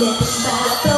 เล่นแบบโ